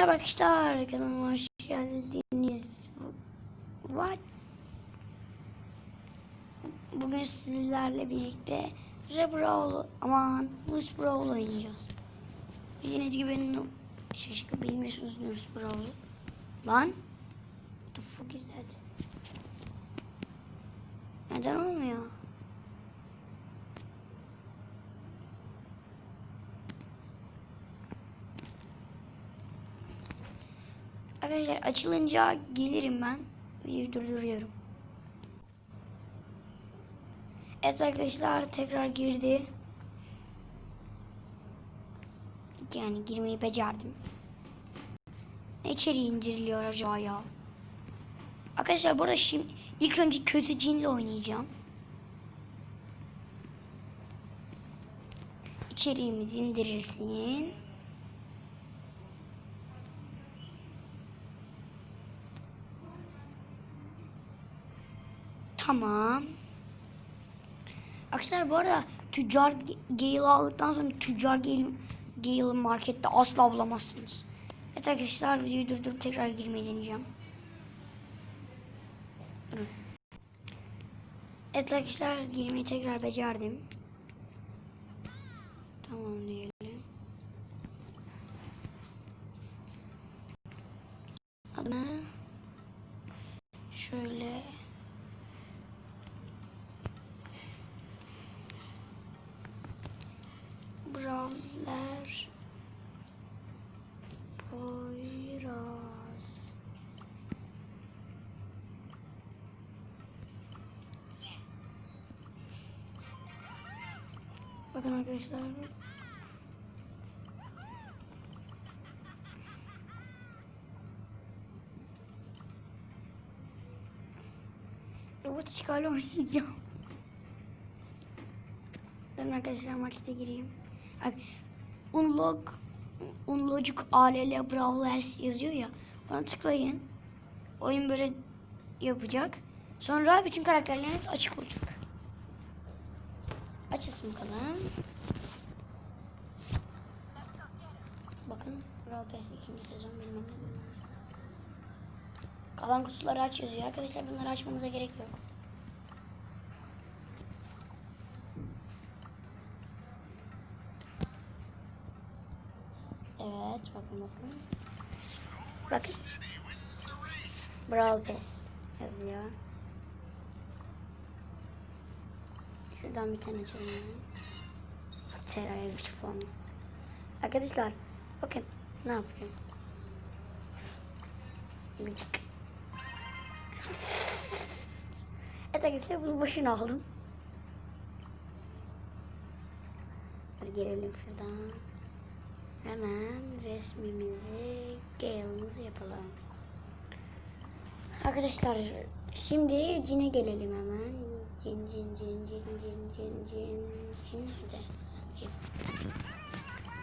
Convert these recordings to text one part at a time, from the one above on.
Merhaba arkadaşlar kanalıma hoş geldiniz. What? Bugün sizlerle birlikte Rebrawl aman Nurse Brawl oynayacağız. Bildiğiniz gibi şaşkın bilmiyorsunuz Nurse Brawl'u. Lan What the fuck is that? Neden olmuyor? Arkadaşlar açılınca gelirim ben. Videoyu durduruyorum. Evet arkadaşlar tekrar girdi. Yani girmeyi becerdim. Ne içeriği indiriliyor acaba ya? Arkadaşlar burada şimdi ilk önce kötü cinle oynayacağım. İçeriğimiz indirilsin. Tamam. Arkadaşlar bu arada tüccar Gale'ı aldıktan sonra tüccar Gale, Gale'ı markette asla bulamazsınız. Evet arkadaşlar videoyu durdurup tekrar girmeyi deneyeceğim. Durun. Evet arkadaşlar girmeyi tekrar becerdim. Tamam diyelim. Adını Bakın arkadaşlar Robot işgali oynayacağım. Ben arkadaşlar maçta gireyim. Unlock unlogic ALL Brawlers yazıyor ya. Ona tıklayın. Oyun böyle yapacak. Sonra bütün karakterleriniz açık olacak. Açılsın bakalım. Bakın Brawl Pass ikinci sezon bilmem ne. Kalan kutuları aç yazıyor. Arkadaşlar bunları açmamıza gerek yok. Evet bakın bakın. Bakın. Brawl Pass yazıyor. Şuradan bir tane açalım. Teraya güç puanı. Arkadaşlar bakın ne yapıyorum. Gıcık. Evet arkadaşlar bunu boşuna aldım. Hadi gelelim şuradan. Hemen resmimizi, Gale'ımızı yapalım. Arkadaşlar şimdi cine gelelim hemen. Cin cin cin cin cin cin cin cin nerede? Cin.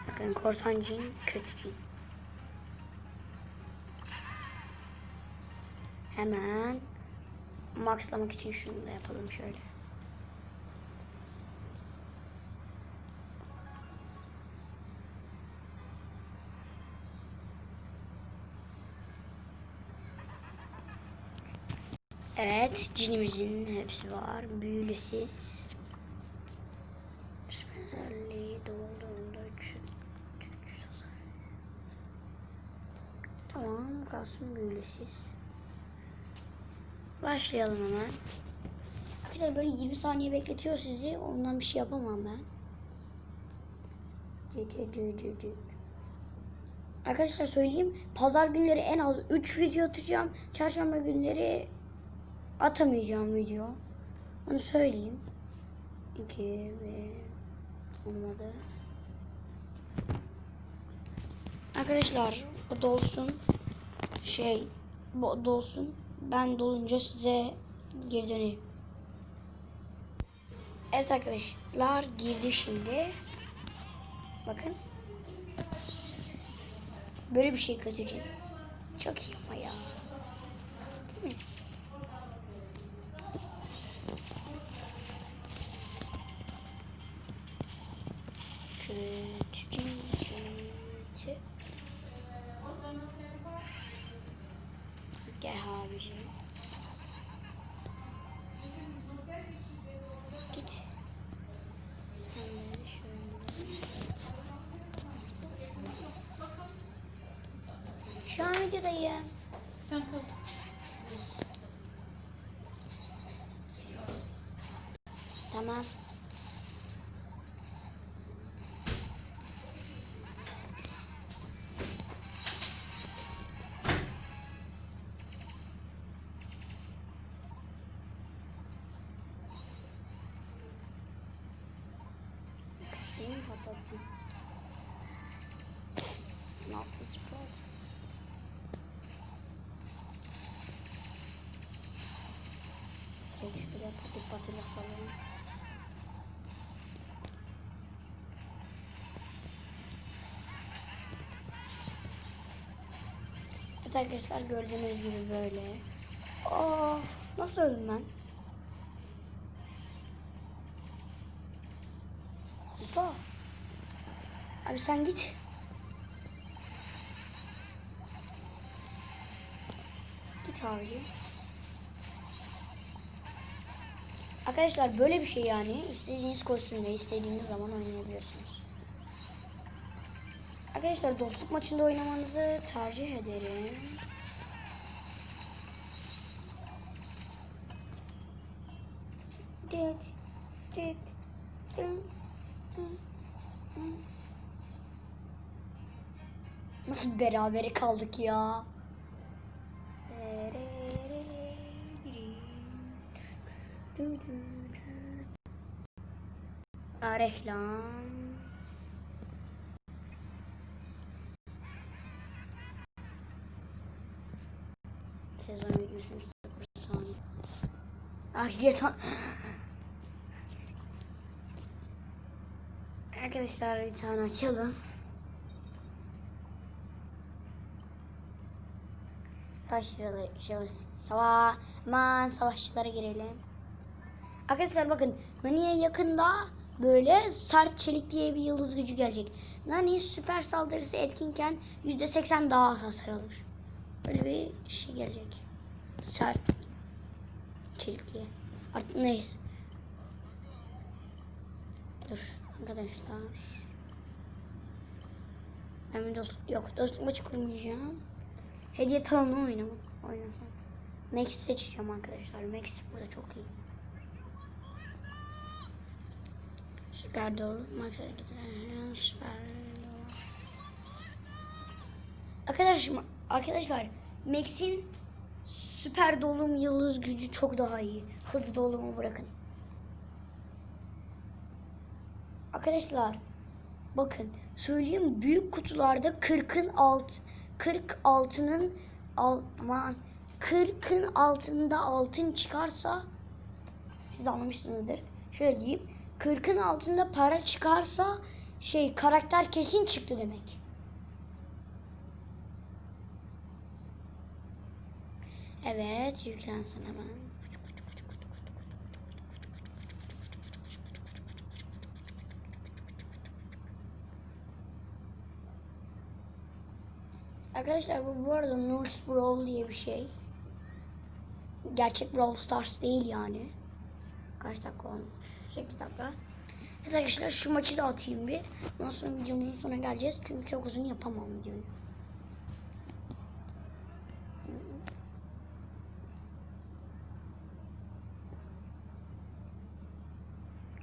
Bakın korsan cin, kötü cin. Hemen maxlamak için şunu da yapalım şöyle. Evet, cinimizin hepsi var. Büyülüsüz. Özelliği dolduğunda 3 Tamam, kalsın büyülüsüz. Başlayalım hemen. Arkadaşlar böyle 20 saniye bekletiyor sizi. Ondan bir şey yapamam ben. Arkadaşlar söyleyeyim. Pazar günleri en az 3 video atacağım. Çarşamba günleri atamayacağım video. Onu söyleyeyim. 2 ve olmadı. Arkadaşlar bu dolsun. Şey bu dolsun. Ben dolunca size geri dönerim. Evet arkadaşlar girdi şimdi. Bakın. Böyle bir şey kötücü. Çok iyi ama ya. Değil mi? Videodayım. Sen kal. Tamam. Seni mi patik patıyla sallayayım. Evet arkadaşlar gördüğünüz gibi böyle. Of nasıl öldüm ben? Hoppa. Abi sen git. Git abi. Arkadaşlar böyle bir şey yani. İstediğiniz kostümle istediğiniz zaman oynayabiliyorsunuz. Arkadaşlar dostluk maçında oynamanızı tercih ederim. Dit, dit, dın, dın. Nasıl berabere kaldık ya? Aa, reklam. Sezon bitmesini 0 saniye. Ah jeton. Arkadaşlar bir tane açalım. Savaşçılara, şey, sava, aman savaşçılara girelim. Arkadaşlar bakın Nani'ye yakında böyle sert çelik diye bir yıldız gücü gelecek. Nani süper saldırısı etkinken %80 daha az hasar alır. Böyle bir şey gelecek. Sert çelik diye. Artık neyse. Dur arkadaşlar. Ben dostluk yok. Dostluk maçı kurmayacağım. Hediye talonu oynamak. Oynasam. Max seçeceğim arkadaşlar. Max burada çok iyi. Süper dolu. Max hareketler. Süper dolu. Arkadaşlar, Max'in süper dolum yıldız gücü çok daha iyi. Hızlı dolumu bırakın. Arkadaşlar bakın söyleyeyim büyük kutularda 40'ın alt 46'nın al, aman 40'ın altında altın çıkarsa siz anlamışsınızdır. Şöyle diyeyim 40'ın altında para çıkarsa şey karakter kesin çıktı demek. Evet yüklensin hemen. Arkadaşlar bu bu arada Nurse Brawl diye bir şey. Gerçek Brawl Stars değil yani. Kaç dakika olmuş? 8 dakika. Evet arkadaşlar şu maçı da atayım bir. Ondan sonra videomuzun sonuna geleceğiz. Çünkü çok uzun yapamam videoyu.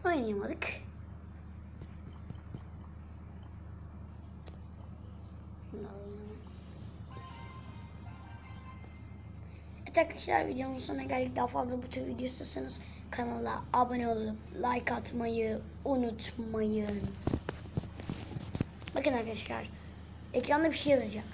Oynayamadık. Evet arkadaşlar videomuzun sonuna geldik. Daha fazla bu tür video istiyorsanız kanala abone olup like atmayı unutmayın. Bakın arkadaşlar ekranda bir şey yazacak.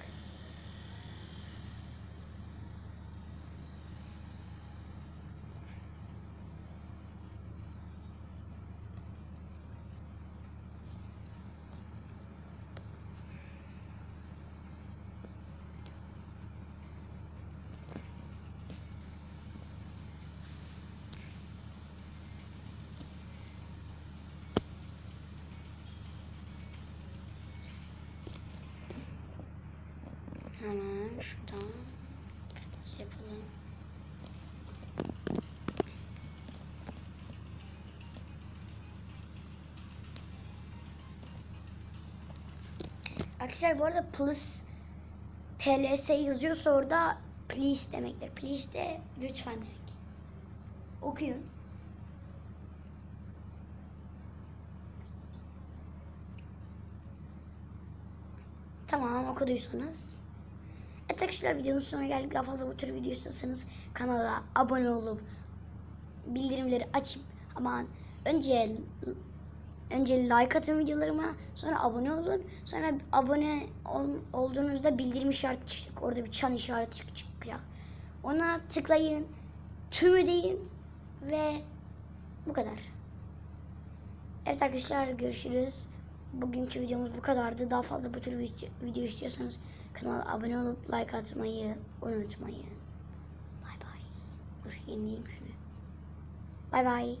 Şuradan yapalım. Arkadaşlar bu arada plus PLS yazıyorsa orada please demektir. Please de lütfen demek. Okuyun. Tamam okuduysanız. Arkadaşlar videonun sonuna geldik. Daha fazla bu tür video istiyorsanız kanala abone olup bildirimleri açıp aman önce önce like atın videolarıma sonra abone olun. Sonra abone ol- olduğunuzda bildirim işareti çıkacak. Orada bir çan işareti çık- çıkacak. Ona tıklayın tümü deyin ve bu kadar. Evet arkadaşlar görüşürüz bugünkü videomuz bu kadardı. Daha fazla bu tür video, istiyorsanız kanala abone olup like atmayı unutmayın. Bay bay. Dur yenileyim şunu bay bay